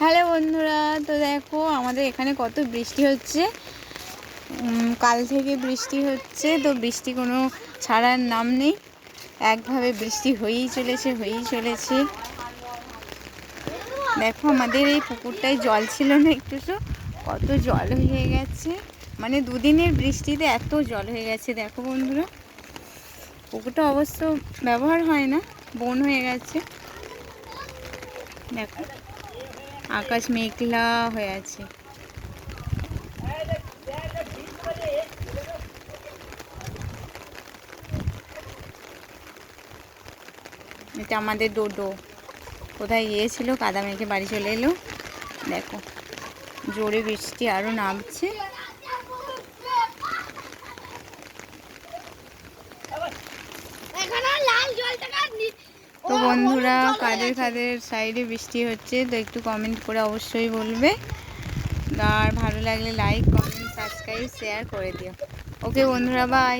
Hello বন্ধুরা, তো দেখো আমাদের এখানে কত বৃষ্টি হচ্ছে। কাল থেকে বৃষ্টি হচ্ছে, তো বৃষ্টি কোনো ছাড়ার নাম নেই। একভাবে বৃষ্টি হয়েই চলেছে হয়েই চলেছে। দেখো আমাদের এই পুকুরটায় জল ছিল না একটু কত জল হয়ে গেছে। মানে দুদিনের বৃষ্টিতে এত জল হয়ে গেছে, দেখো বন্ধুরা। পুকুরটা অবশ্য ব্যবহার হয় না, বন হয়ে গেছে। দেখো। আকাশ মেঘলা হয়ে আছে। এটা আমাদের ডোডো। কোথায় গিয়েছিল? কাদা মেঘে বাড়ি চলে এলো। দেখো, জোরে বৃষ্টি আরও নামছে। তো বন্ধুরা কাদের কাদের সাইডে বৃষ্টি হচ্ছে তো একটু কমেন্ট করে অবশ্যই বলবে। আর ভালো লাগলে লাইক কমেন্ট সাবস্ক্রাইব শেয়ার করে দিও। ওকে বন্ধুরা বাই